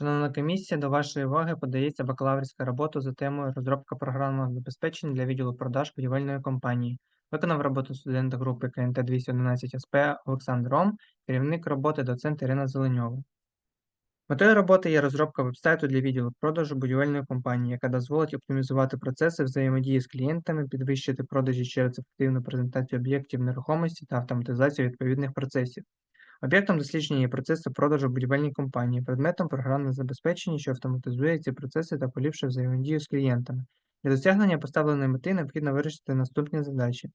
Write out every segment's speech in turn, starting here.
Шановна комісія, до вашої уваги подається бакалаврська робота за темою розробка програмного забезпечення для відділу продаж будівельної компанії. Виконав роботу студента групи КНТ 211 СП Олександр Ром, керівник роботи доцент Ірина Зеленьова. Метою роботи є розробка вебсайту для відділу продажу будівельної компанії, яка дозволить оптимізувати процеси взаємодії з клієнтами, підвищити продажі через ефективну презентацію об'єктів нерухомості та автоматизацію відповідних процесів. Об'єктом дослідження є процеси продажу будівельній компанії, предметом програмне забезпечення, що автоматизує ці процеси та поліпшує взаємодію з клієнтами. Для досягнення поставленої мети необхідно вирішити наступні задачі: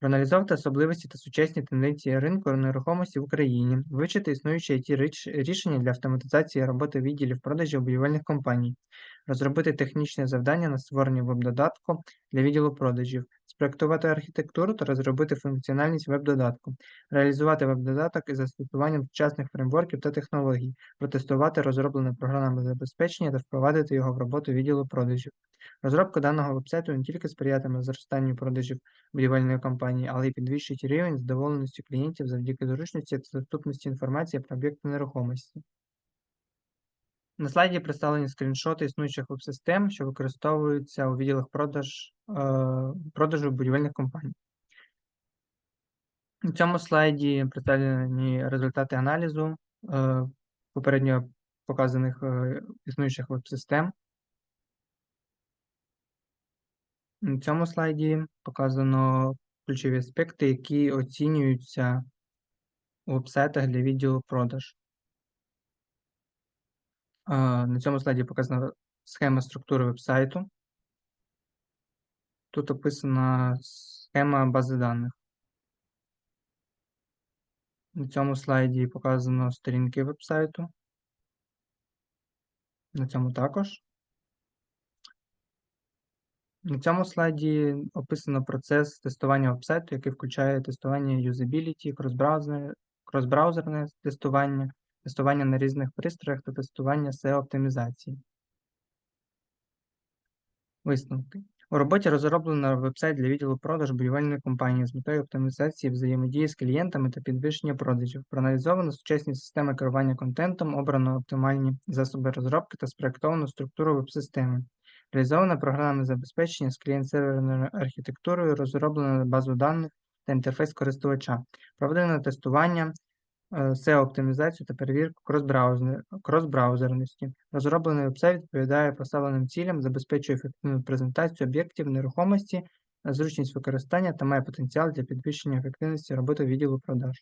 проаналізувати особливості та сучасні тенденції ринку нерухомості в Україні, вивчити існуючі it рішення для автоматизації роботи відділів продажів будівельних компаній, розробити технічне завдання на створення веб-додатку для відділу продажів, спроектувати архітектуру та розробити функціональність веб-додатку, реалізувати веб-додаток із застосуванням сучасних фреймворків та технологій, протестувати розроблене програмне забезпечення та впровадити його в роботу відділу продажів. Розробка даного вебсайту не тільки сприятиме зростанню продажів будівельної компанії, але й підвищить рівень задоволеності клієнтів завдяки зручності та доступності інформації про об'єкти нерухомості. На слайді представлені скріншоти існуючих веб-систем, що використовуються у відділах продаж, е, продажу будівельних компаній. На цьому слайді представлені результати аналізу е, попередньо показаних е, існуючих веб-систем. На цьому слайді показано ключові аспекти, які оцінюються у веб-сайтах для відділу продаж. На цьому слайді показана схема структури веб-сайту. Тут описана схема бази даних. На цьому слайді показано сторінки веб-сайту. На цьому також. На цьому слайді описано процес тестування веб-сайту, який включає тестування юзабіліті, кросбраузерне тестування, тестування на різних пристроях та тестування SEO-оптимізації. Висновки. У роботі розроблено веб-сайт для відділу продаж будівельної компанії з метою оптимізації взаємодії з клієнтами та підвищення продажів. Проаналізовано сучасні системи керування контентом, обрано оптимальні засоби розробки та спроєктовано структуру веб-системи. Реалізоване програмне забезпечення з клієнт-серверною архітектурою, розроблено базу даних та інтерфейс користувача, проведено тестування, SEO-оптимізацію та перевірку кросбраузерності. Розроблений веб-сайт відповідає поставленим цілям, забезпечує ефективну презентацію об'єктів нерухомості, зручність використання та має потенціал для підвищення ефективності роботи відділу продаж.